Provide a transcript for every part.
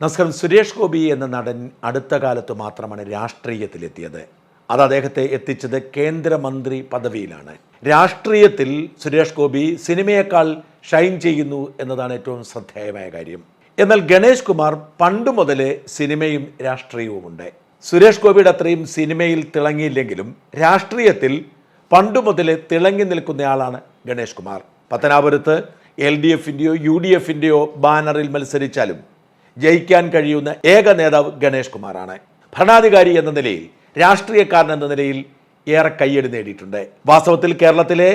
നമസ്കാരം സുരേഷ് ഗോപി എന്ന നടൻ അടുത്ത കാലത്ത് മാത്രമാണ് രാഷ്ട്രീയത്തിലെത്തിയത്. അത് അദ്ദേഹത്തെ എത്തിച്ചത് കേന്ദ്രമന്ത്രി പദവിയിലാണ്. രാഷ്ട്രീയത്തിൽ സുരേഷ് ഗോപി സിനിമയേക്കാൾ ഷൈൻ ചെയ്യുന്നു എന്നതാണ് ഏറ്റവും ശ്രദ്ധേയമായ കാര്യം. എന്നാൽ ഗണേഷ് കുമാർ പണ്ട് മുതലേ സിനിമയും രാഷ്ട്രീയവുമുണ്ട്. സുരേഷ് ഗോപിയുടെ അത്രയും സിനിമയിൽ തിളങ്ങിയില്ലെങ്കിലും രാഷ്ട്രീയത്തിൽ പണ്ട് മുതലേ തിളങ്ങി നിൽക്കുന്നയാളാണ് ഗണേഷ് കുമാർ. പത്തനാപുരത്ത് എൽ ഡി എഫിന്റെയോ യു ഡി എഫിന്റെയോ ബാനറിൽ മത്സരിച്ചാലും ജയിക്കാൻ കഴിയുന്ന ഏക നേതാവ് ഗണേഷ് കുമാറാണ്. ഭരണാധികാരി എന്ന നിലയിൽ രാഷ്ട്രീയക്കാരൻ എന്ന നിലയിൽ ഏറെ കയ്യടി നേടിയിട്ടുണ്ട്. വാസ്തവത്തിൽ കേരളത്തിലെ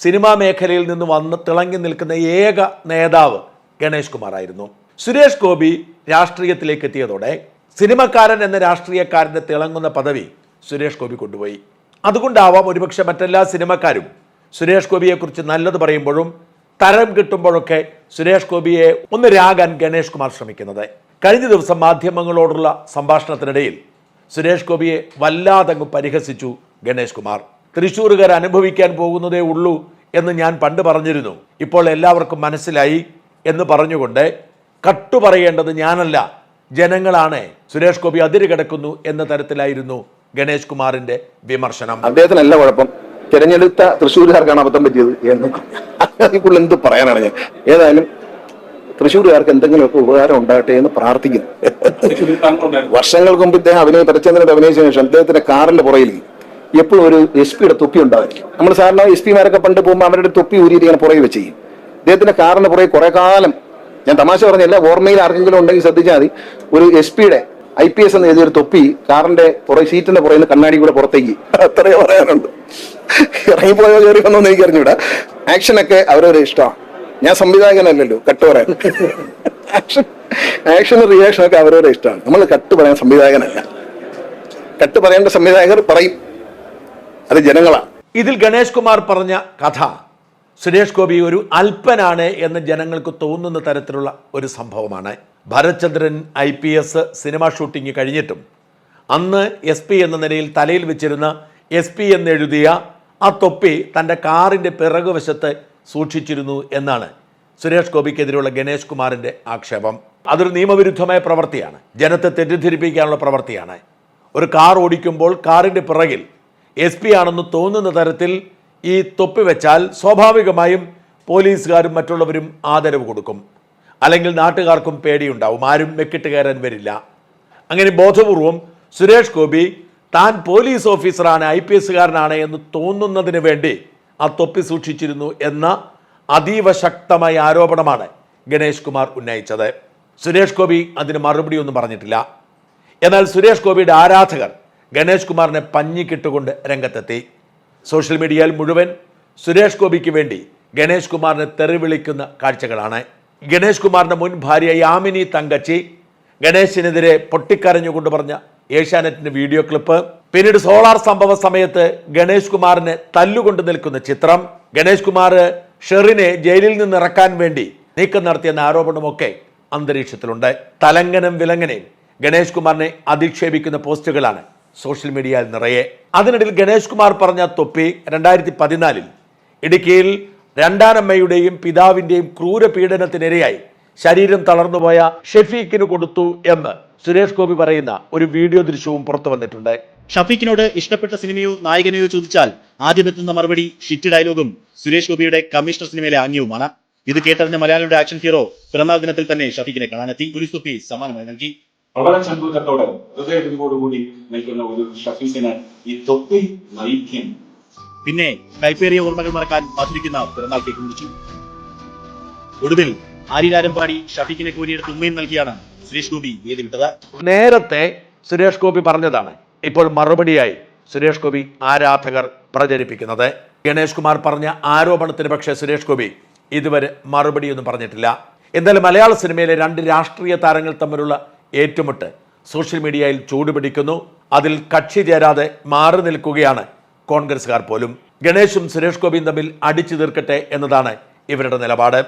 സിനിമാ മേഖലയിൽ നിന്ന് വന്ന് തിളങ്ങി നിൽക്കുന്ന ഏക നേതാവ് ഗണേഷ് കുമാറായിരുന്നു. സുരേഷ് ഗോപി രാഷ്ട്രീയത്തിലേക്ക് എത്തിയതോടെ സിനിമക്കാരൻ എന്ന രാഷ്ട്രീയക്കാരന്റെ തിളങ്ങുന്ന പദവി സുരേഷ് ഗോപി കൊണ്ടുപോയി. അതുകൊണ്ടാവാം ഒരുപക്ഷെ മറ്റെല്ലാ സിനിമക്കാരും സുരേഷ് ഗോപിയെക്കുറിച്ച് നല്ലത് പറയുമ്പോഴും തരം കിട്ടുമ്പോഴൊക്കെ സുരേഷ് ഗോപിയെ ഒന്ന് രാകാൻ ഗണേഷ് കുമാർ ശ്രമിക്കുന്നത്. കഴിഞ്ഞ ദിവസം മാധ്യമങ്ങളോടുള്ള സംഭാഷണത്തിനിടയിൽ സുരേഷ് ഗോപിയെ വല്ലാതങ്ങ് പരിഹസിച്ചു ഗണേഷ് കുമാർ. തൃശ്ശൂരുകാർ അനുഭവിക്കാൻ പോകുന്നതേ ഉള്ളൂ എന്ന് ഞാൻ പണ്ട് പറഞ്ഞിരുന്നു. ഇപ്പോൾ എല്ലാവർക്കും മനസ്സിലായി എന്ന് പറഞ്ഞുകൊണ്ട് കട്ടു പറയേണ്ടത് ഞാനല്ല ജനങ്ങളാണ്. സുരേഷ് ഗോപി അതിര് കിടക്കുന്നു എന്ന തരത്തിലായിരുന്നു ഗണേഷ് കുമാറിന്റെ വിമർശനം. അദ്ദേഹത്തിനല്ല കുഴപ്പം. തിരഞ്ഞെടുത്ത തൃശ്ശൂരുകാർക്കാണ് അബദ്ധം പറ്റിയത് എന്ന്. അതിക്കുള്ള എന്ത് പറയാനാണ് ഞാൻ? ഏതായാലും തൃശ്ശൂരുകാർക്ക് എന്തെങ്കിലുമൊക്കെ ഉപകാരം ഉണ്ടാകട്ടെ എന്ന് പ്രാർത്ഥിക്കുന്നു. വർഷങ്ങൾക്ക് മുമ്പ് ഇദ്ദേഹം അഭിനയ പരച്ചന്ദ്രൻ അഭിനയിച്ച ശേഷം അദ്ദേഹത്തിന്റെ കാറിന്റെ പുറയിൽ എപ്പോഴും ഒരു എസ് പിയുടെ തൊപ്പി ഉണ്ടാവും നമ്മൾ സാധാരണ എസ് പിമാരൊക്കെ പണ്ട് പോകുമ്പോൾ അവരുടെ തൊപ്പി ഊരിയിട്ട് ഇങ്ങനെ പുറകെ വെച്ച് ചെയ്യും. അദ്ദേഹത്തിന്റെ കാറിന്റെ പുറകെ കുറെ കാലം ഞാൻ തമാശ പറഞ്ഞല്ല ഓർമ്മയിൽ ആർക്കെങ്കിലും ഉണ്ടെങ്കിൽ ശ്രദ്ധിച്ചാൽ മതി. ഒരു എസ് പിയുടെ ഐ പി എസ് എന്ന് എഴുതിയൊരു തൊപ്പി കാറിന്റെ പുറകെ സീറ്റിന്റെ പുറയിൽ നിന്ന് കണ്ണാടി കൂടെ പുറത്തേക്ക്. അത്രേ പറയാനുണ്ട് ഇറങ്ങിപ്പോയോ കയറി വന്നോ എനിക്ക് ആക്ഷൻ ഒക്കെ അവരവരെ ഇഷ്ടമാണ് ഞാൻ സംവിധായകനല്ലല്ലോ കട്ട് പറയാൻ. ആക്ഷൻ ആക്ഷനും റിയാക്ഷനും ഒക്കെ അവരവരെ ഇഷ്ടമാണ്. നമ്മൾ കട്ട് പറയാൻ സംവിധായകനല്ല. കട്ട് പറയേണ്ട സംവിധായകർ പറയും. അത് ജനങ്ങളാണ് ഇതിൽ ഗണേഷ് കുമാർ പറഞ്ഞ കഥ സുരേഷ് ഗോപി ഒരു അല്പനാണ് എന്ന് ജനങ്ങൾക്ക് തോന്നുന്ന തരത്തിലുള്ള ഒരു സംഭവമാണ്. Bharathchandran I P S cinema shooting കഴിഞ്ഞിട്ടും അന്ന് എസ് പി എന്ന നിലയിൽ തലയിൽ വെച്ചിരുന്ന എസ് പി എന്നെഴുതിയ ആ തൊപ്പി തന്റെ കാറിന്റെ പിറകുവശത്ത് സൂക്ഷിച്ചിരുന്നു എന്നാണ് സുരേഷ് ഗോപിക്കെതിരെയുള്ള ഗണേഷ് കുമാറിന്റെ ആക്ഷേപം. അതൊരു നിയമവിരുദ്ധമായ പ്രവൃത്തിയാണ്. ജനത്തെ തെറ്റിദ്ധരിപ്പിക്കാനുള്ള പ്രവൃത്തിയാണ്. ഒരു കാർ ഓടിക്കുമ്പോൾ കാറിന്റെ പിറകിൽ എസ് പി ആണെന്ന് തോന്നുന്ന തരത്തിൽ ഈ തൊപ്പി വെച്ചാൽ സ്വാഭാവികമായും പോലീസുകാരും മറ്റുള്ളവരും ആദരവ് കൊടുക്കും. അല്ലെങ്കിൽ നാട്ടുകാർക്കും പേടിയുണ്ടാവും. ആരും മെക്കിട്ട് കയറാൻ വരില്ല. അങ്ങനെ ബോധപൂർവം സുരേഷ് ഗോപി താൻ പോലീസ് ഓഫീസറാണ് ഐ പി എസ്സുകാരനാണ് എന്ന് തോന്നുന്നതിന് വേണ്ടി ആ തൊപ്പി സൂക്ഷിച്ചിരുന്നു എന്ന അതീവ ശക്തമായ ആരോപണമാണ് ഗണേഷ് കുമാർ ഉന്നയിച്ചത്. സുരേഷ് ഗോപി അതിന് മറുപടി ഒന്നും പറഞ്ഞിട്ടില്ല. എന്നാൽ സുരേഷ് ഗോപിയുടെ ആരാധകർ ഗണേഷ് കുമാറിനെ പഞ്ഞിക്കിട്ടുകൊണ്ട് രംഗത്തെത്തി. സോഷ്യൽ മീഡിയയിൽ മുഴുവൻ സുരേഷ് ഗോപിക്ക് വേണ്ടി ഗണേഷ് കുമാറിനെ തെറിവിളിക്കുന്ന കാഴ്ചകളാണ്. ഗണേഷ് കുമാറിന്റെ മുൻ ഭാര്യ യാമിനി തങ്കച്ചി ഗണേശിനെതിരെ പൊട്ടിക്കരഞ്ഞുകൊണ്ട് പറഞ്ഞ ഏഷ്യാനെറ്റിന്റെ വീഡിയോ ക്ലിപ്പ്. പിന്നീട് സോളാർ സംഭവ സമയത്ത് ഗണേഷ് കുമാറിനെ തല്ലുകൊണ്ട് നിൽക്കുന്ന ചിത്രം. ഗണേഷ് കുമാർ ഷെറിനെ ജയിലിൽ നിന്ന് ഇറക്കാൻ വേണ്ടി നീക്കം നടത്തിയെന്ന ആരോപണമൊക്കെ അന്തരീക്ഷത്തിലുണ്ട്. തലങ്കനം വിലങ്ങനെയും ഗണേഷ് കുമാറിനെ അധിക്ഷേപിക്കുന്ന പോസ്റ്റുകളാണ് സോഷ്യൽ മീഡിയയിൽ നിറയെ. അതിനിടയിൽ ഗണേഷ് കുമാർ പറഞ്ഞ തൊപ്പി രണ്ടായിരത്തി പതിനാലിൽ ഇടുക്കിയിൽ രണ്ടാനമ്മയുടെയും പിതാവിന്റെയും ക്രൂരപീഡനത്തിനിരയായി ശരീരം തളർന്നുപോയ ഷെഫീഖിന് കൊടുത്തു എന്ന് സുരേഷ് ഗോപി പറയുന്ന ഒരു വീഡിയോ ദൃശ്യവും പുറത്തു വന്നിട്ടുണ്ട്. ഷഫീഖിനോട് ഇഷ്ടപ്പെട്ട സിനിമയോ നായകനെയോ ചോദിച്ചാൽ ആദ്യമെത്തുന്ന മറുപടി ഷിറ്റ് ഡയലോഗും സുരേഷ് ഗോപിയുടെ കമ്മീഷണർ സിനിമയിലെ ആംഗ്യവുമാണ്. ഇത് കേട്ടറിഞ്ഞ മലയാളിയുടെ ആക്ഷൻ ഹീറോ പിറന്നാൾ ദിനത്തിൽ തന്നെ ഷഫീഖിനെ കാണാനെത്തി. പോലീസ് തൊപ്പി സമ്മാനമായി നൽകി. വളരെ സന്തോഷത്തോടെ ഹൃദയത്തോടുകൂടി നിൽക്കുന്ന ഒരു ഷഫീഖിന് ഈ തൊപ്പി നയിക്കും പിന്നെ കൈപ്പേറിയ ഓർമ്മകൾ മറക്കാൻ മധുരിക്കുന്ന പിറന്നാൾ കേക്ക് മുറിച്ചു. ഒടുവിൽ ആര്യരാരമ്പാടി പാടി ഷഫീഖിനെ കോരിയെടുത്ത് ഉമ്മയും നൽകിയാണ് സുരേഷ് ഗോപി വേദി വിട്ടത് നേരത്തെ സുരേഷ് ഗോപി പറഞ്ഞതാണ്. ഇപ്പോൾ മറുപടിയായി സുരേഷ് ഗോപി ആരാധകർ പ്രചരിപ്പിക്കുന്നത്. ഗണേഷ് കുമാർ പറഞ്ഞ ആരോപണത്തിന് പക്ഷേ സുരേഷ് ഗോപി ഇതുവരെ മറുപടിയൊന്നും പറഞ്ഞിട്ടില്ല. എന്തായാലും മലയാള സിനിമയിലെ രണ്ട് രാഷ്ട്രീയ താരങ്ങൾ തമ്മിലുള്ള ഏറ്റുമുട്ട് സോഷ്യൽ മീഡിയയിൽ ചൂടുപിടിക്കുന്നു. അതിൽ കക്ഷി ചേരാതെ മാറി നിൽക്കുകയാണ് കോൺഗ്രസ്സുകാർ പോലും ഗണേഷും സുരേഷ് ഗോപിയും തമ്മിൽ അടിച്ചു തീർക്കട്ടെ എന്നതാണ് ഇവരുടെ നിലപാട്.